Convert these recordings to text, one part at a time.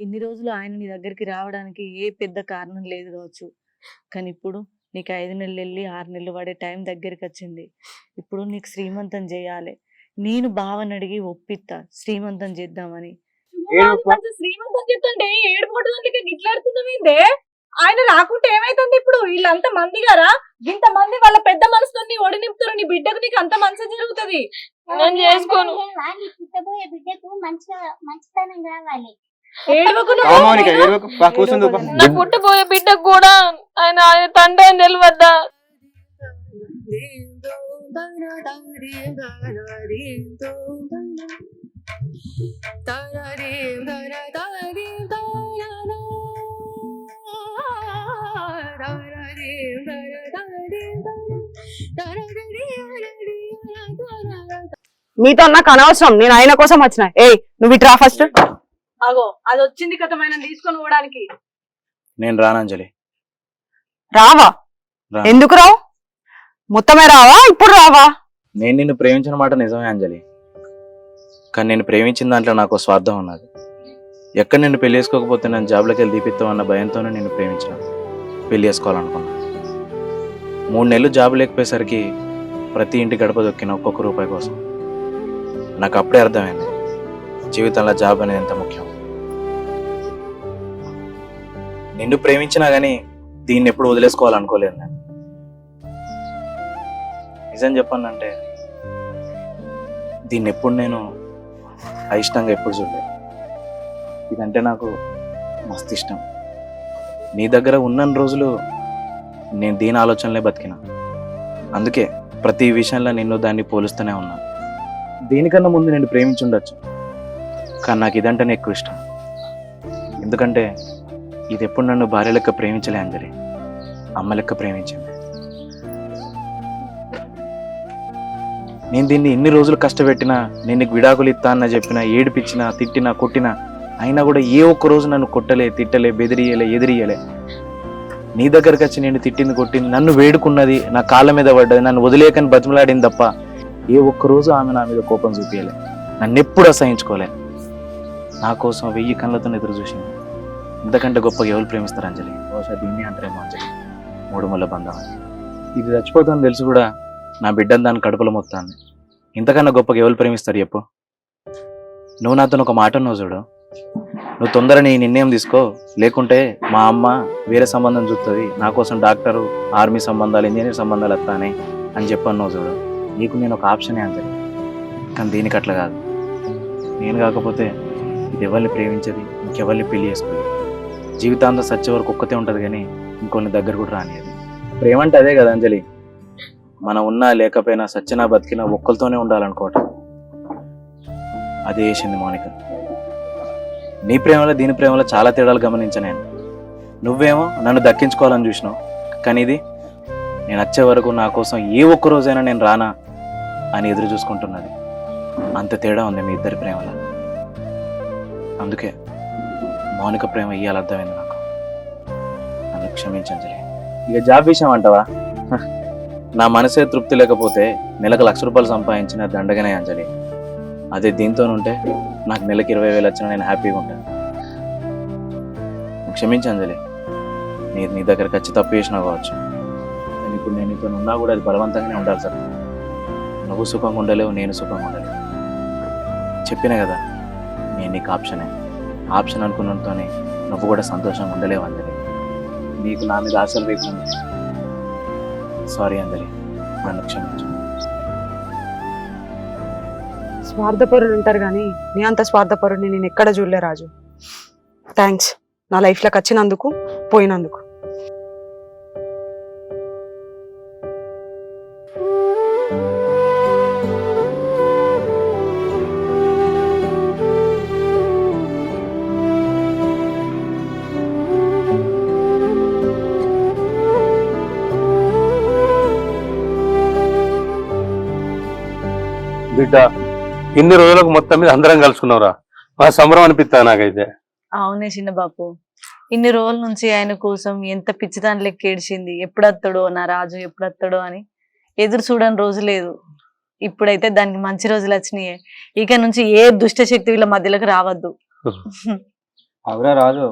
ఇన్ని రోజులు ఆయన నీ దగ్గరికి రావడానికి ఏ పెద్ద కారణం లేదు కావచ్చు. కానీ ఇప్పుడు నీకు ఐదు నెలలు వెళ్ళి ఆరు నెలలు పడే టైం దగ్గరికి వచ్చింది ఇప్పుడు నీకు శ్రీమంతం చేయాలి. నేను బావని అడిగి ఒప్పిస్తా శ్రీమంతం చేద్దామని. శ్రీమంతం చెప్తుంటే గిట్లాడుతున్నామేందే ఆయన రాకుంటే ఏమైతుంది ఇప్పుడు? వీళ్ళంత మంది గారా ఇంత మంది వాళ్ళ పెద్ద మనసుతో నీ ఒడి నింపుతారు నీ బిడ్డకు నీకు అంత మంచి జరుగుతుంది. నేను చేసుకోను. పుట్టబోయే బిడ్డకు మంచిగా మంచితనం కావాలి. ఏడవకు రా నువ్వు. మౌనిక ఏడవకు. పా, కూర్చుందు పా. నా పుట్టబోయే బిడ్డకు కూడా ఆయన ఆయన తండ్రి అని తెలియద్దా మీతో నాకు అనవసరం నేను ఆయన కోసం వచ్చిన ఏయ్ నువ్వు ఇట్రా ఫస్ట్ అగో అది వచ్చింది కథమైన తీసుకొని పోవడానికి. నేను రానంజలి రావా? రా. ఎందుకు రావు? మొత్తమే రావా? ఇప్పుడు రావా? నేను నిన్ను ప్రేమించిన మాట నిజమే అంజలి. కానీ నేను ప్రేమించిన దాంట్లో నాకు స్వార్థం ఉన్నది. ఎక్కడ నిన్ను పెళ్ళి చేసుకోకపోతే నన్ను జాబ్లోకి వెళ్ళి దీపిస్తాం అన్న భయంతోనే నేను ప్రేమించిన. పెళ్ళి చేసుకోవాలనుకున్నా. మూడు నెలలు జాబ్ లేకపోయేసరికి ప్రతి ఇంటి గడప దొక్కిన ఒక్కొక్క రూపాయి కోసం. నాకు అప్పుడే అర్థమైంది. జీవితంలో జాబ్ అనేది ఎంత ముఖ్యం? నిన్ను ప్రేమించినా కానీ దీన్ని ఎప్పుడు వదిలేసుకోవాలనుకోలేదు నేను. నిజం చెప్పానంటే దీన్ని ఎప్పుడు నేను అయిష్టంగా ఎప్పుడు చూడలేదు. ఇదంటే నాకు మస్తు ఇష్టం. నీ దగ్గర ఉన్న రోజులు నేను దీని ఆలోచనలే బతికిన. అందుకే ప్రతి విషయంలో నిన్ను దాన్ని పోలుస్తూనే ఉన్నా. దీనికన్నా ముందు నేను ప్రేమించి ఉండొచ్చు. కానీ నాకు ఇదంటేనే ఎక్కువ ఇష్టం. ఎందుకంటే ఇది ఎప్పుడు నన్ను భార్య లెక్క ప్రేమించలే అంజలి. అమ్మ లెక్క ప్రేమించింది. నేను దీన్ని ఎన్ని రోజులు కష్టపెట్టినా నేను నీకు విడాకులు ఇస్తా అన్న చెప్పినా ఏడిపించినా తిట్టినా కొట్టినా అయినా కూడా ఏ ఒక్క రోజు నన్ను కొట్టలే తిట్టలే బెదిరియలే ఎదిరియలే. నీ దగ్గరకు వచ్చి నేను తిట్టింది కొట్టింది నన్ను వేడుకున్నది నా కాళ్ళ మీద పడ్డది నన్ను వదిలేకని బతిమలాడింది తప్ప ఏ ఒక్క రోజు ఆమె నా మీద కోపం చూపించలే నన్ను ఎప్పుడు అసహించుకోలే. నా కోసం వెయ్యి కళ్ళతో ఎదురు చూసింది. ఇంతకంటే గొప్పగా ఎవరు ప్రేమిస్తారు అంజలి? బహుశా దీన్ని అంటారేమో అంజలి. మూడు ముళ్ళ బంధం. అని ఇది చచ్చిపోతుందని తెలిసి కూడా నా బిడ్డను దాని కడుపులో మొత్తాన్ని ఇంతకన్నా గొప్పగా ఎవరు ప్రేమిస్తారు చెప్పు. నువ్వు నాతో ఒక మాట ఉన్నావు చూడు. నువ్వు తొందర నీ నిర్ణయం తీసుకో. లేకుంటే మా అమ్మ వేరే సంబంధం చూస్తుంది నా కోసం డాక్టరు ఆర్మీ సంబంధాలు ఇంజనీర్ సంబంధాలు వస్తానే అని చెప్పన్నావు చూడు. నీకు నేను ఒక ఆప్షనే అంజలి. కానీ దీనికి అట్లా కాదు. నేను కాకపోతే ఇది ఎవరిని ప్రేమించది? ఇంకెవరిని పెళ్ళి చేసుకోదు? జీవితాంతం సచ్చే వరకు ఒక్కతే ఉంటుంది కానీ ఇంకొన్ని దగ్గర కూడా రానియదు ప్రేమ అంటే అదే కదా అంజలి. మనం ఉన్నా లేకపోయినా సచ్చినా బతికినా ఒక్కరితోనే ఉండాలనుకోవటం. అదే వేసింది మౌనిక. నీ ప్రేమలో దీని ప్రేమలో చాలా తేడాలు గమనించా నేను. నువ్వేమో నన్ను దక్కించుకోవాలని చూసినావు. కానీ ఇది నేను వచ్చే వరకు నా కోసం ఏ ఒక్క రోజైనా నేను రానా అని ఎదురు చూసుకుంటున్నది. అంత తేడా ఉంది మీ ఇద్దరి ప్రేమలో. అందుకే మౌనిక ప్రేమ ఇవ్వాలి అర్థమైంది నాకు. నన్ను క్షమించంజలి. ఇక జాబ్ విషయం అంటావా? హ, నా మనసే తృప్తి లేకపోతే నెలకు లక్ష రూపాయలు సంపాదించిన దండగానే అంజలి. అదే దీంతో ఉంటే నాకు నెలకు ఇరవై వేలు వచ్చినా నేను హ్యాపీగా ఉంటాను. నువ్వు అంజలి. నీ నీ దగ్గరకు వచ్చి తప్పు చేసినా కావచ్చు. నేను ఇప్పుడు నేను నీతో ఉన్నా కూడా అది బలవంతంగానే ఉండాలి సార్. నువ్వు సుఖంగా ఉండలేవు నేను సుఖంగా ఉండలేవు చెప్పినా కదా నేను నీకు ఆప్షనే. ఆప్షన్ అనుకున్నంతోనే నువ్వు కూడా సంతోషంగా ఉండలేవు అందరి నీకు నా మీద ఆశలు రేపు సారీ అందరి నన్ను క్షమించు. స్వార్థపరులు ఉంటారు కానీ నీ అంత స్వార్థపరుడిని నేను ఎక్కడ చూడలే రాజు. థ్యాంక్స్ నా లైఫ్లోకి వచ్చినందుకు పోయినందుకు. బిడ్డ. ఇన్ని రోజులకు మొత్తం మీద అందరం కలుసుకున్నావురా. మా సంబరం అనిపిస్తా నాకైతే? అవునే చిన్న బాపు ఇన్ని రోజుల నుంచి ఆయన కోసం ఎంత పిచ్చిదాని లెక్క ఏడిచింది. ఎప్పుడు వస్తాడో నా రాజు ఎప్పుడు వస్తాడో అని ఎదురు చూడని రోజు లేదు. ఇప్పుడైతే దానికి మంచి రోజులు వచ్చినాయి. ఇక నుంచి ఏ దుష్ట శక్తి వీళ్ళ మధ్యలోకి రావద్దు. అవురా రాజు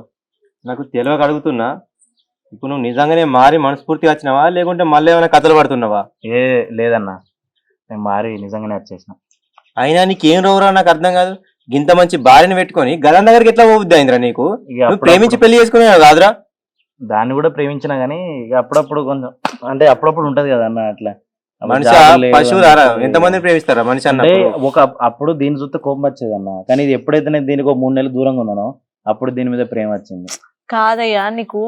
నాకు తెలియక అడుగుతున్నా. ఇప్పుడు నువ్వు నిజంగానే మారి మనస్ఫూర్తిగా వచ్చినావా? లేకుంటే మళ్ళీ ఏమైనా కథలు పడుతున్నావా? ఏ లేదన్నా. నేను మారి నిజంగానే వచ్చేసిన. అయినా నీకేం రోవురా నాకు అర్థం కాదు. గింత మంచి భార్యని పెట్టుకొని గదం దగ్గరికి ఎట్లా పోవద్దు అయిందిరా నీకు? ఇక నువ్వు అప్పుడప్పుడు- ప్రేమించి పెళ్ళి చేసుకునేవా కాదురా? దాన్ని కూడా ప్రేమించిన గానీ ఇక అప్పుడప్పుడు కొంచెం అంటే అప్పుడప్పుడు ఉంటది కదా అన్న అట్లా. అప్పుడు మనిషి? రారా? ప్రేమిస్తారా మనిషి అంటే అన్నప్పుడు ఒక అప్పుడు దీని చూస్తే కోపం వచ్చేది అన్న. కానీ ఇది ఎప్పుడైతే నేను దీనికి ఒక మూడు నెలలు దూరంగా ఉన్నానో అప్పుడు దీని మీద ప్రేమ వచ్చింది. కాదయ్యా నీకు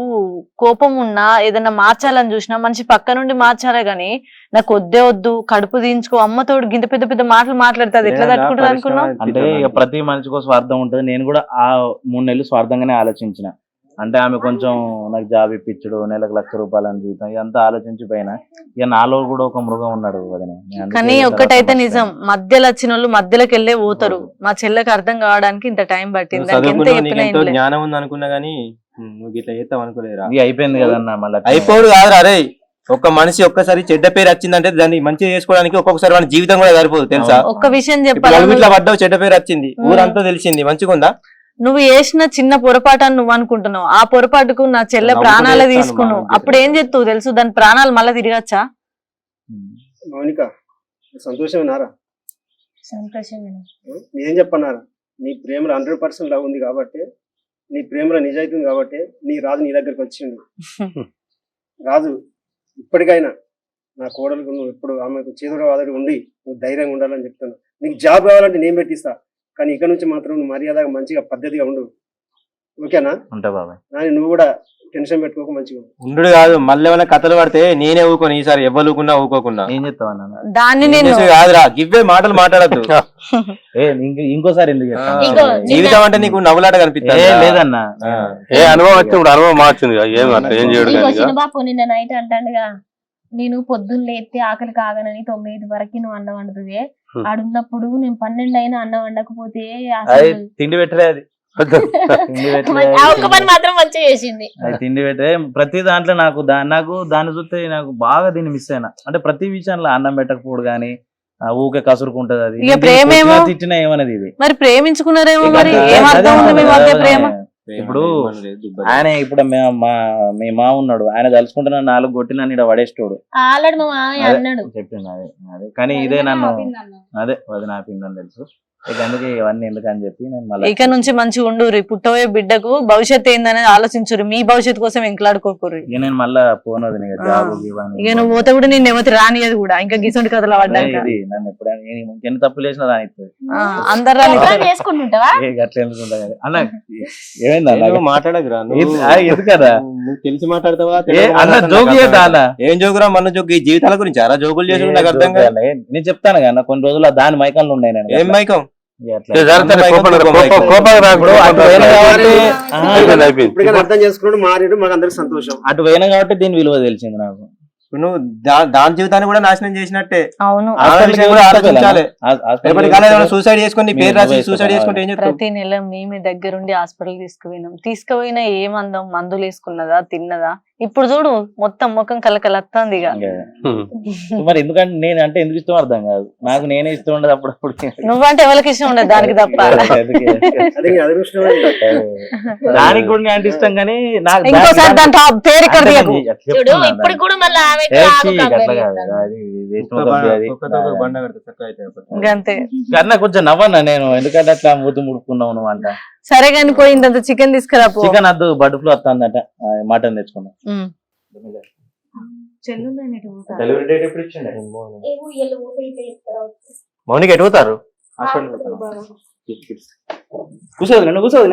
కోపం ఉన్నా ఏదన్నా మార్చాలని చూసినా మనిషి పక్క నుండి మార్చాలే గాని నాకు వద్దే వద్దు కడుపు తీయించుకో అమ్మతోడు గింత పెద్ద పెద్ద మాటలు మాట్లాడుతుంది ఎట్లా తట్టుకుంటుంది అనుకున్నావు? అంటే ఇక ప్రతి మనిషికో స్వార్థం ఉంటుంది. నేను కూడా ఆ మూడు నెలలు స్వార్థంగానే ఆలోచించిన. అంటే ఆమె కొంచెం నాకు జాబ్ ఇప్పించడు నెలకు లక్ష రూపాయలు అని జీతం ఇదంతా ఆలోచించిపోయినా ఇక నాలో కూడా ఒక మృగం ఉన్నాడు కానీ ఒక్కటైతే. నిజం మధ్యలో వచ్చిన వాళ్ళు మధ్యలోకి వెళ్ళే పోతారు. మా చెల్లెకి అర్థం కావడానికి ఇంత టైం పట్టింది. జ్ఞానం ఉంది అనుకున్నా గానీ నువ్వు ఇట్లా చేస్తావు అనుకోలేరా ఇది అయిపోయింది కదన్న మళ్ళీ అయిపోడు కాదురా అరే ఒక్క మనిషి ఒక్కసారి చెడ్డ పేరు వచ్చిందంటే దాన్ని మంచిగా చేసుకోవడానికి ఒక్కొక్కసారి మన జీవితం కూడా సరిపోదు తెలుసా. ఒక్క విషయం చెప్పాలి ఇట్లా పడ్డావు చెడ్డ పేరు వచ్చింది. ఊరంతా తెలిసింది మంచిగా ఉందా నువ్వు చేసిన చిన్న పొరపాటు అని నువ్వు అనుకుంటున్నావు. ఆ పొరపాటుకు నా చెల్లె ప్రాణాలే తీసుకున్నావు. అప్పుడు ఏం చెప్తావు తెలుసు? దాని ప్రాణాలు మళ్ళీ తిరగచ్చా? మౌనిక సంతోషమేనారా సంతోషమైన నేనేం చెప్పన్నారా నీ ప్రేమలో హండ్రెడ్ పర్సెంట్ లవ్ ఉంది కాబట్టి నీ ప్రేమలో నిజాయితీ కాబట్టి నీ రాజు నీ దగ్గరికి వచ్చిండు. రాజు ఇప్పటికైనా నా కోడలకు నువ్వు ఎప్పుడు ఆమెకు చేదుడు వాదడు ఉండి నువ్వు ధైర్యంగా ఉండాలని చెప్తున్నా నీకు జాబ్ కావాలంటే నేను పెట్టిస్తా. కానీ ఇక్కడ నుంచి మాత్రం నువ్వు మర్యాదగా మంచిగా పద్ధతిగా ఉండు. ఓకేనా ఉంటా బాబాయ్ నాని నువ్వు కూడా టెన్షన్ పెట్టుకోక మంచిగా ఉండు ఉండు కాదు మళ్ళీ ఏమైనా కథలు పడితే నేనే ఊకోను ఈసారి ఎవ్వలుకున్నా ఊకోకున్నా ఏం చెప్తావు అన్న దాన్ని నేను కాదురా గివ్వే మాటలు మాట్లాడద్దు ఏ ఇంక- ఇంకోసారి ఎందుకు చెప్తావు? ఇగో, జీవితం అంటే నీకు నవ్వులాట ఏ కనిపిస్తుంది లేదన్నా. ఏ అనుభవం ఇప్పుడు అనుభవం మార్చింది ఇక. ఏం అట్లా ఏం చేయడు ఇగో కానీ ఇక. చిన్నబాపు నిన్న నైట్ అంటాడుగా నేను పొద్దున్న లేస్తే ఆకలి కాగనని తొమ్మిది వరకు నువ్వు అన్నం వండుతుంది. ఆడున్నప్పుడు నేను పన్నెండు అయినా అన్నం వండకపోతే అసలు తిండి పెట్టలే అది తిండి పెట్టలే ఆ ఒక్క పని మాత్రం మంచిగా చేసింది. అది తిండి పెట్టే ప్రతి దాంట్లో నాకు నాకు దాన్ని చూస్తే నాకు బాగా దీన్ని మిస్ అయినా. అంటే ప్రతి విషయంలో అన్నం పెట్టకపోడు కానీ ఊకే కసురుకుంటది అది. తిట్టినా ఏమన్నది ఇది. మరి ప్రేమించుకున్నారేమో మరి? ఇక ఏం అదే అర్థం ఉంది మీ మధ్య ప్రేమ? ఇప్పుడు ఆయన ఇప్పుడు మే- మా మీ మా ఉన్నాడు. ఆయన తలుచుకుంటున్న నాలుగు కొట్టి నన్ను ఇక్కడ పడేస్తోడు ఆల్రెడీ మా మామయ్య అదే. అన్నాడు. చెప్పింది అదే అదే. కానీ ఇదే నన్ను అదే అది నా పిందని తెలుసు. ఇక అందుకే ఇవన్నీ ఎందుకని చెప్పి నేను మళ్ళీ ఇక నుంచి మంచిగా ఉండుర్రి. పుట్టబోయే బిడ్డకు భవిష్యత్తు ఏందనేది ఆలోచించుర్రి. మీ భవిష్యత్తు కోసం ఎంకలాడుకోకుర్రి. ఇక నేను మళ్ళా పోనది ఇక జాబ్ ఇవ్వని ఇక నువ్వు పోతే కూడా నేను ఎవరి రానియదు కూడా. ఇంకా గిసొంటి కథలు పడ్డాక ఇది. నన్ను ఎప్పుడైనా ఇంకెన్ని తప్పులు చేసినా రానిస్తుంది ఆ, అందరు రాని చేసుకుంటుంటావా. అన్న ఏమైంది మాట్లాడకురా నువ్వు తెలిసి మాట్లాడతావా? ఏ అన్న? జోక్ జోకురా మన జోక్? ఈ జీవితాల గురించి అరా జోకులు చేసి నాకు అర్థం కాదు. నేను చెప్తాను కదా కొన్ని రోజులు ఆ దాని మైకంలో ఉన్నాయి నేను. ఏం మైకం? అటు. పోయినా కాబట్టి ఆ, అయిపోయింది, అయిపోయింది. ఇప్పటికైనా అర్థం చేసుకున్నాడు మారాడు మాకు అందరికి సంతోషం. అటు పోయినా కాబట్టి దీని విలువ తెలిసింది నాకు. నువ్వు దా- దాని జీవితాన్ని కూడా నాశనం చేసినట్టే. అవును. సూసైడ్ చేసుకొని పేరు రాసి సూసైడ్? చేసుకుంటే ఏం ప్రతి నెల మేము దగ్గరుండి హాస్పిటల్ తీసుకుపోయినాం. తీసుకుపోయినా ఏమందాం మందులు వేసుకున్నదా? తిన్నదా? ఇప్పుడు చూడు మొత్తం ముఖం కలకలత్తాంది ఇక. మరి ఎందుకంటే నేను అంటే ఎందుకు ఇష్టం అర్థం కాదు. నాకు నేనే ఇష్టం ఉండదు అప్పుడప్పుడు. నువ్వంటే ఎవరికి ఇష్టం ఉండదు దానికి తప్ప. దానికి కూడా నేను అంటే ఇష్టం కానీ నాకు ఇంకోసారి దాని టాప్ పేరు ఇక్కడ చూడు ఇప్పుడు. కూడా మళ్ళీ ఆమె. ఇంకంతే. కన్నా కొంచెం నవ్వన్నా నేను ఎందుకంటే అట్లా మూతి ముడుకున్నావు నువ్వు అంట. సరే కానీ పోయిందంత చికెన్ తీసుకురా పో. చికెన్ వద్దు బర్డ్ ఫ్లూ వస్తుందట మటన్ తెచ్చుకున్నాం. డెలివరీ డేట్ ఎప్పుడు ఇచ్చిండే. మౌనికి ఎటు పోతారు? కూర్చోదు నేను కూర్చోదు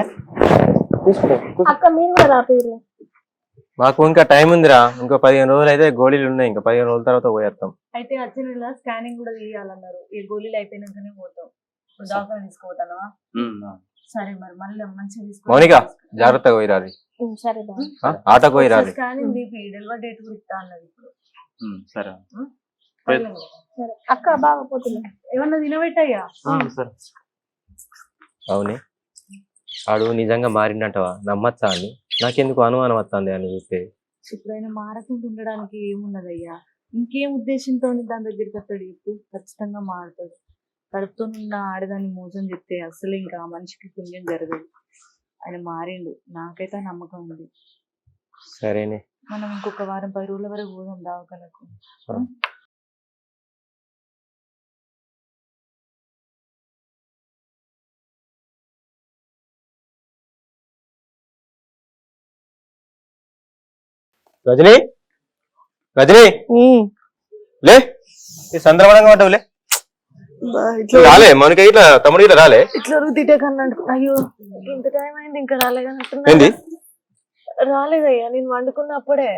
మాకు ఇంకా టైం ఉందిరా. ఇంకో పదిహేను రోజులు అయితే గోళీలు ఉన్నాయి. ఇంకా పదిహేను రోజుల తర్వాత పోయేస్తాం అయితే వచ్చే నెల స్కానింగ్ కూడా తీయాలన్నారు. ఈ గోళీలు అయిపోయినాకనే పోతాం. డాక్టర్ తీసుకుపోతానా సరే మరి మళ్ళీ మంచిగా తీసుకో మౌనిక జాగ్రత్తగా పోయిరాది సరే? ఆటోకి పోయిరాది స్కానింగ్ తీపి డెలివరీ డేట్ కూడా ఇస్తా అన్నది ఇప్పుడు. సరే. సరే అక్క బాగా పోతుంది ఏమన్నా తినబెట్టయ్యా సరే. అవునే. ఆడు నిజంగా మారిండంటవా నమ్మచ్చా అని? నాకెందుకు అనుమానం వస్తుంది అని చూస్తే. ఎప్పుడైనా మారకుండా ఉండడానికి ఏమున్నదయ్యా? ఇంకేం ఉద్దేశంతో దాని దగ్గరికి వస్తాడు చెప్పు? ఖచ్చితంగా మారుతాడు. కడుపుతో ఉన్న ఆడదాన్ని మోసం చెప్తే అసలు ఇంకా మనిషికి పుణ్యం జరగదు. ఆయన మారిండు. నాకైతే నమ్మకం ఉంది. సరేనే. మనం ఇంకొక వారం పది రోజుల వరకు పోదాం దవాఖానకు రజని? రజని? లే. ఈ సందర్భంగా ఉంటావులే రాలే మనకి ఇట్లా తమ్ముడు ఇట్లా రాలే. ఇట్లా తిట్టే కన్నా అయ్యో ఇంత టైం అయింది ఇంకా రాలేదన్నట్టున్నా ఏంది? రాలేదయ్యా నేను వండుకున్నప్పుడే.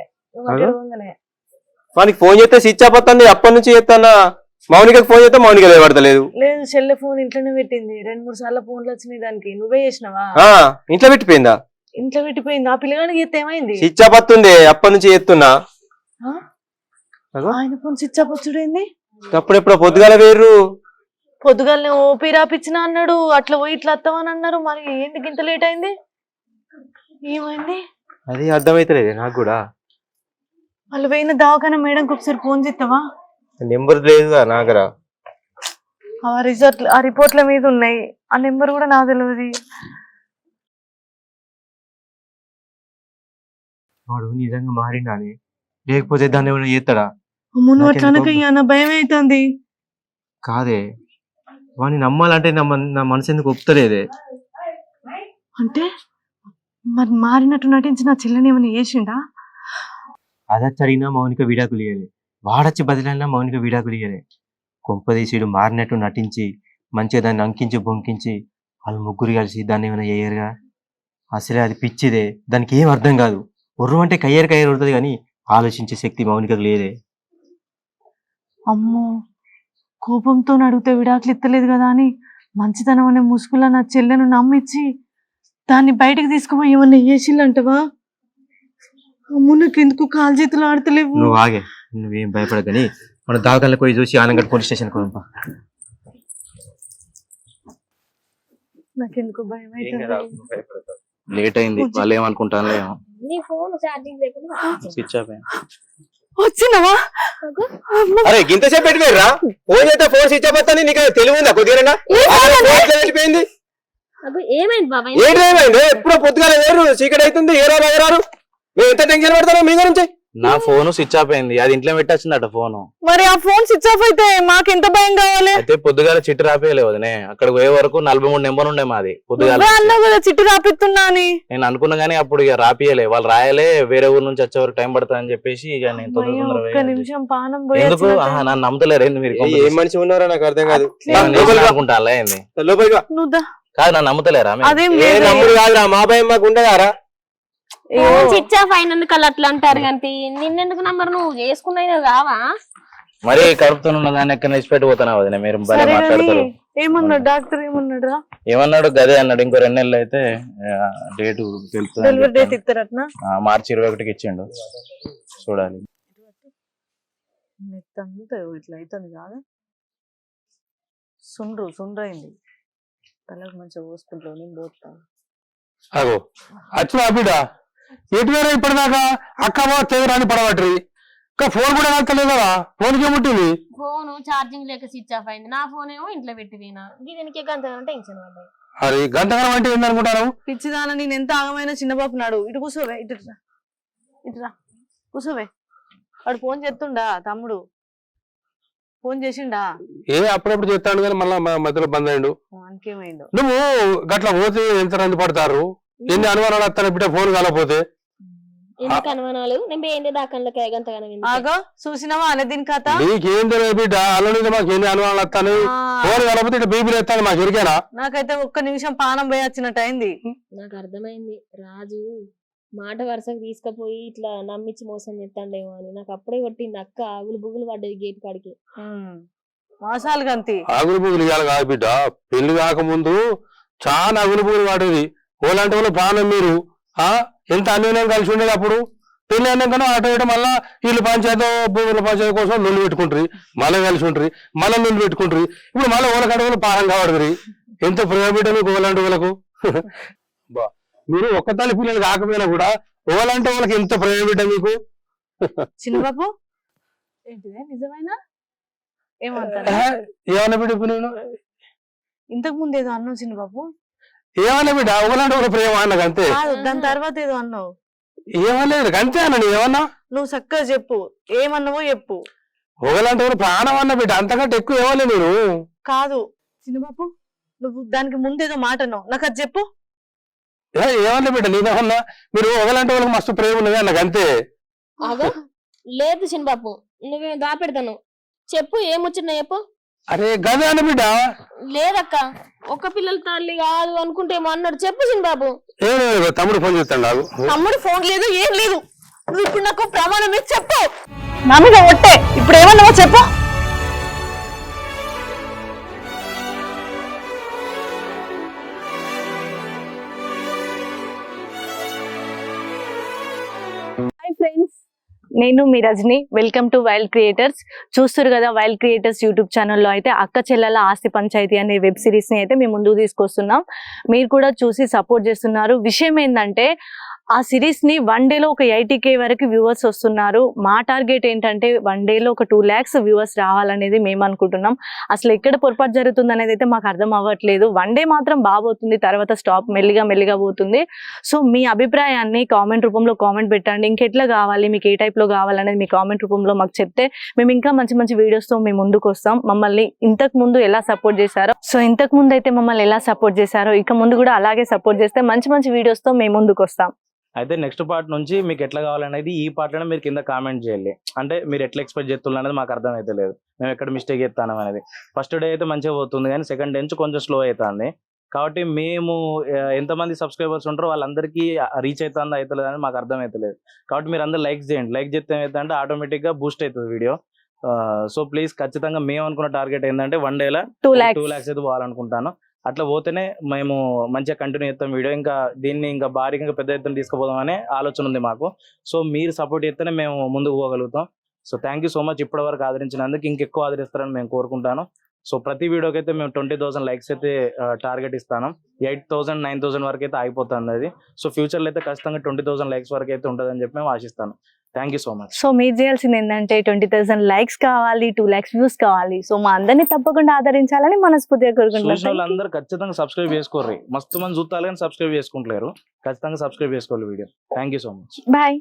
మనకి ఫోన్ చేస్తే స్విచ్ వస్తుంది అప్పటి నుంచి చేస్తానా? మౌనికకి ఫోన్ చేస్తే మౌనిక లేవడతలేదు. లేదు చెల్లె ఫోన్ ఇంట్లోనే పెట్టింది. రెండు మూడు సార్లు ఫోన్లు వచ్చినాయి దానికి. నువ్వే చేసినావా? ఇంట్లో పెట్టిపోయిందా? ఇంట్లో పెట్టిపోయింది. ఆ పిల్లగానికి ఎత్తే ఏమైంది? స్విచ్ ఆఫ్ వస్తుంది అప్పటి నుంచి చేస్తున్నా. ఆయన ఫోన్ స్విచ్ ఆఫ్ వచ్చుడేంది? అప్పుడెప్పుడు పొద్దుగాల వేర్రు. పొద్దుగాలనే ఓపీ రాపిచ్చిన అన్నాడు అట్లా పోయి ఇట్లా వస్తామని అన్నారు. మరి ఏంటి ఇంత లేట్ అయింది? ఏమైంది? అది అర్థమైతలేదు నాకు కూడా. వాళ్ళు పోయిన దవాఖాన మేడంకి ఒకసారి ఫోన్ చేస్తావా నెంబర్ లేదుగా నాగర ఆ రిజల్ట్ ఆ రిపోర్ట్ల మీద ఉన్నాయి. ఆ నెంబర్ కూడా నాకు తెలియదు వాడు నిజంగా మారిండాని లేకపోతే దాన్ని ఏమైనా చేస్తాడా అమ్మో నువ్వు అట్లా అనకయ్యా నా భయం అవుతుంది కాదే. వాడిని నమ్మాలంటే నా మన- నా మనసు ఎందుకు ఒప్పుతలేదే? అంటే మరి మారినట్టు నటించి నా చెల్లెని ఏమైనా చేసిండా? అదచ్చి అడిగినా మౌనిక విడాకులు ఇయ్యలే. వాడచ్చి బదిలైనా మౌనిక విడాకులు ఇయ్యలే. కొంపదీసుడు మారినట్టు నటించి మంచిగా దాన్ని అంకించి బొంకించి వాళ్ళు ముగ్గురు కలిసి దాన్ని ఏమైనా చేయరుగా? అసలే అది పిచ్చిదే. దానికి ఏం అర్థం కాదు. ఉర్రు అంటే కయ్యరు కయ్యరు ఉంటుంది కానీ ఆలోచించే శక్తి మౌనికకు లేదే. అమ్మో. కోపంతో అడిగితే విడాకులు ఇత్తలేదు కదా అని మంచితనం అనే ముసుగులా నా చెల్లెను నమ్మించి దాన్ని బయటకు తీసుకుపోయి ఏమన్నా చేసిల్లంటవా? అమ్మో నాకు ఎందుకు కాలు చేతులు ఆడతలేవు? నువ్వు ఆగే నువ్వేం భయపడకని. మన దావకాలకు పోయి చూసి ఆనంగడ్ పోలీస్ స్టేషన్ పోదాం నాకెందుకు భయం లేట్ అయింది వాళ్ళు ఏమనుకుంటాను నీ ఫోన్ ఛార్జింగ్ లేకుండా స్విచ్ ఆఫ్ వచ్చినావా? అరే గింతసేపు పెట్టిపోయిరా ఫోన్ చేస్తే ఫోన్ స్విచ్ వస్తాను నీకు తెలివి ఉందా కొద్దిగా వెళ్ళిపోయింది ఏమైంది ఎప్పుడో పొద్దుగాల వేరు చీకటి అవుతుంది ఏ రారు. ఎగరారు మేము ఎంత టెన్షన్ పడతారో మీ గురించి? నా ఫోన్ స్విచ్ ఆఫ్ అయింది. అది ఇంట్లో పెట్టొచ్చిందట ఫోన్. మరి ఆ ఫోన్ స్విచ్ ఆఫ్ అయితే మాకు ఎంత భయం కావాలి? అయితే పొద్దుగాల చిట్టు రాపేయలే వదినే. అక్కడ పోయే వరకు నలభై మూడు నెంబర్ ఉండే మాది పొద్దుగాల నువ్వే అన్నావు కదా చిట్టు రాపిస్తున్నా అని. నేను అనుకున్నా గానీ అప్పుడు ఇక రాపియలే. వాళ్ళు రాయలే వేరే ఊరు నుంచి వచ్చే వరకు టైం పడుతుంది అని చెప్పేసి ఇక నేను ఒక్క. నిమిషం పానం ఎందుకు? నన్ను మీరు ఏం మనిషి ఉన్నారో? నాకు అర్థం కాదు. అనుకుంటా అలా ఏంది. కాదు నన్ను నమ్ముతలేరా? అదేం కాదురా మా భయం మాకు ఉండదారా? ఆఫ్ అయినందుకు వాళ్ళు అట్లా అంటారు కానీ నిన్నెందుకు నంబర్ నువ్వు చేసుకున్నాయి కావా? మరి కడుపుతో ఉన్న దాన్ని ఎక్కడ నిలిచిపెట్టి పోతున్నా వదిన? మీరు భలే మాట్లాడతారు. ఏమన్నాడు? డాక్టర్ ఏమన్నాడు ఏమన్నాడు? గదే అన్నాడు. ఇంకో రెండు నెలలు అయితే డేట్ తెలుస్తుంది మార్చి ఇరవై ఒకటికి ఇచ్చిండు. చూడాలి. నెత్తి అంతా ఇట్లా అవుతుంది కాదు. సుండ్రు సుండ్రు అయింది తలకు మంచిగా పోసుకుంటావు నేను పోతాను అగో బిడ్డ ఎటు వేరే ఇప్పటిదాకా అక్క తెగరాని పడబట్టి ఇంకా ఫోన్ కూడా వెళ్తలేదు కదా? ఫోన్ ఏముంటుంది ఫోన్ ఛార్జింగ్ లేక స్విచ్ ఆఫ్ అయింది. నా ఫోన్ ఏమో ఇంట్లో పెట్టి పోయినా దీనికి గంట టెన్షన్ పడ్డాయి? అది గంటగరం అంటే ఏందనుకుంటారు? పిచ్చిదాన నేను ఎంత ఆగమైన చిన్నబాబు నాడు. ఇటు కూర్చోవే ఇటు రా. ఇటు రా. కూర్చోవే. వాడు ఫోన్ చేస్తుండా తమ్ముడు? ఫోన్ చేసిండా? ఏ అప్పుడప్పుడు చెప్తాడు కానీ మళ్ళీ మధ్యలో బంద్ అయ్యిండు వానికేమైందో నువ్వు గట్ల పోతే ఎంత రంది పడతారు? ఎన్ని అనుమానాలు వస్తాను బిడ్డ ఫోన్ కాలపోతే ఎందుకు అనుమానాలు? నేను దాకంలోకి ఆగో చూసినావా అనే దీని కథ? నీకేం తెలియదు బిడ్డ? అల్లుడి మాకు ఎన్ని అనుమానాలు వస్తాను ఆ, ఫోన్ కాలపోతే ఇటు బీపీలు ఎత్తాను మాకు ఎరికేనా? నాకైతే ఒక్క నిమిషం పానం పోయి వచ్చినట్టు అయింది. నాకు అర్థమైంది. రాజు మాట వరుసకు తీసుకుపోయి ఇట్లా నమ్మించి మోసం చేస్తాండేమో అని. నాకు అప్పుడే కొట్టింది అక్క ఆగులు బుగులు పడ్డది గేట్ కాడికి. మాసాలు గంతి. అగులు పుగులు ఇవ్వాలి కాదు బిడ్డ. పెళ్ళి కాకముందు చాలా అగులు పుగులు వాడేది ఓలాంటి వాళ్ళు ప్రాణం మీరు ఆ? ఎంత అన్యోన్యం కలిసి ఉండేది అప్పుడు? పెళ్ళి అయినాకనో అటు ఇటు మళ్ళా వీళ్ళు పంచాయతీ భూముల పంచాయతీ కోసం లొల్లు పెట్టుకుంటారు మళ్ళీ కలిసి ఉంటారు మళ్ళీ లొల్లు పెట్టుకుంటారు. ఇప్పుడు మళ్ళీ ఓల కడుగులు పారం కావడదు ఎంత ప్రేమ మీకు ఓలాంటి వాళ్ళకు బా మీరు ఒక్క తల్లి పిల్లలు కాకపోయినా కూడా ఓలాంటి వాళ్ళకి ఎంత ప్రేమ బిడ్డ మీకు చిన్నబాబు? ఏంటిదే? నిజమేనా? ఏమంటారు? ఏమన్నా బిడ్డ నేను ఇంతకు ముందు ఏదో అన్నావు చిన్నబాబు. ఏమన్నా బిడ్డ? ఒకలాంటి ఒక ప్రేమ అన్నది అంతే. కాదు దాని తర్వాత ఏదో అన్నావు. ఏమలేదు అంతే అన్న నీ ఏమన్నా? నువ్వు చక్కగా చెప్పు. ఏమన్నావో చెప్పు. ఒకలాంటి ఒక ప్రాణం అన్న బిడ్డ అంతకంటే ఎక్కువ ఏమలే నేను. కాదు. చిన్నబాబు నువ్వు దానికి ముందేదో మాట అన్నావు. నాకు అది చెప్పు. ఏ, ఏమన్నా బిడ్డ నేనేమన్నా మీరు ఒకలాంటి వాళ్ళకి మస్తు ప్రేమ ఉన్నది అన్నది అంతే. లేదు చిన్నబాబు నువ్వేం దాపెడతాను చెప్పు ఏమొచ్చిన చెప్పు. అరే గదే అన్న బిడ్డ? లేదక్క. ఒక్క పిల్లల తల్లి కాదు అనుకుంటే ఏమో అన్నాడు చెప్పు చిన్నబాబు ఏం లేదు తమ్ముడు ఫోన్ చేస్తాడు నాకు తమ్ముడు ఫోన్ లేదు ఏం లేదు. నువ్వు ఇప్పుడు నాకు ప్రమాణం మీద చెప్పు. నా మీద ఒట్టే. ఇప్పుడు ఏమన్నావో చెప్పు. నేను మీ Rajani welcome to wild creators చూస్తారు కదా వైల్డ్ క్రియేటర్స్ యూట్యూబ్ ఛానల్లో అయితే అక్క చెల్లెల ఆస్తి పంచాయతీ అనే వెబ్ సిరీస్ని అయితే మేము ముందుకు తీసుకొస్తున్నాం. మీరు కూడా చూసి సపోర్ట్ చేస్తున్నారు. విషయం ఏంటంటే ఆ సిరీస్ని వన్ డేలో ఒక ఎయిటీ కే వరకు వ్యూవర్స్ వస్తున్నారు. మా టార్గెట్ ఏంటంటే వన్ డేలో ఒక టూ ల్యాక్స్ వ్యూవర్స్ రావాలనేది మేము అనుకుంటున్నాం. అసలు ఎక్కడ పొరపాటు జరుగుతుంది అనేది అయితే మాకు అర్థం అవ్వట్లేదు. వన్ డే మాత్రం బాగోతుంది తర్వాత స్టాప్ మెల్లిగా మెల్లిగా పోతుంది. సో మీ అభిప్రాయాన్ని కామెంట్ రూపంలో కామెంట్ పెట్టండి. ఇంకెట్లా కావాలి మీకు ఏ టైప్లో లో కావాలనేది మీ కామెంట్ రూపంలో మాకు చెప్తే మేము ఇంకా మంచి మంచి వీడియోస్తో మేము ముందుకు వస్తాం. మమ్మల్ని ఇంతకు ముందు ఎలా సపోర్ట్ చేశారో సో ఇంతకు ముందు అయితే మమ్మల్ని ఎలా సపోర్ట్ చేశారో ఇక ముందు కూడా అలాగే సపోర్ట్ చేస్తే మంచి మంచి వీడియోస్తో తో మేము ముందుకు వస్తాం. అయితే నెక్స్ట్ పార్ట్ నుంచి మీకు ఎట్లా కావాలనేది ఈ పార్ట్లోనే మీరు కింద కామెంట్ చేయాలి. అంటే మీరు ఎట్లా ఎక్స్పెక్ట్ చేస్తున్నారు అనేది మాకు అర్థం అయితే లేదు. మేము ఎక్కడ మిస్టేక్ చేస్తాను అనేది. ఫస్ట్ డే అయితే మంచిగా పోతుంది కానీ సెకండ్ డే నుంచి కొంచెం స్లో అవుతుంది. కాబట్టి మేము ఎంతమంది సబ్స్క్రైబర్స్ ఉంటారో వాళ్ళందరికీ రీచ్ అవుతుందా అవుతలేదు అని మాకు అర్థం అవుతలేదు కాబట్టి మీరు అందరు లైక్ చేయండి. లైక్ చేస్తే ఏమవుతుందంటే ఆటోమేటిక్గా బూస్ట్ అవుతుంది వీడియో. సో ప్లీజ్ ఖచ్చితంగా మేము అనుకున్న టార్గెట్ ఏంటంటే వన్ డేలా టూ ల్యాక్స్ అయితే పోవాలనుకుంటాను. అట్లా పోతేనే మేము మంచిగా కంటిన్యూ చేస్తాం వీడియో ఇంకా దీన్ని ఇంకా భారీగా ఇంకా పెద్ద ఎత్తున తీసుకుపోదాం అనే ఆలోచన ఉంది మాకు. సో మీరు సపోర్ట్ చేస్తేనే మేము ముందుకు పోగలుగుతాం. So thank you so much ఇప్పటి వరకు ఆదరించినందుకు ఇంకెక్కువ ఆదరిస్తారని మేము కోరుకుంటాను. సో ప్రతి వీడియోకి అయితే మేము ట్వంటీ థౌసండ్ లైక్స్ అయితే టార్గెట్ ఇస్తాను. ఎయిట్ థౌసండ్ నైన్ థౌసండ్ వరకు అయితే అయిపోతుంది అది. సో ఫ్యూచర్లో అయితే ఖచ్చితంగా ట్వంటీ థౌసండ్ లైక్స్ వరకు అయితే ఉంటుందని చెప్పి మేము ఆశిస్తాను. Thank you so much so మీరు చేయాల్సింది ఏంటంటే ట్వంటీ థౌసండ్ లైక్స్ కావాలి టూ ల్యాక్స్ వ్యూస్ కావాలి. సో మా అందరినీ తప్పకుండా ఆదరించాలని మనస్ఫూర్తిగా చూసిన కోరుకుంటున్నాం వాళ్ళందరూ ఖచ్చితంగా సబ్స్క్రైబ్ చేసుకోర్రి. మస్తు మంది చూస్తాలు కానీ సబ్స్క్రైబ్ చేసుకుంటలేరు. ఖచ్చితంగా సబ్స్క్రైబ్ చేసుకోవాలి video. Thank you so much bye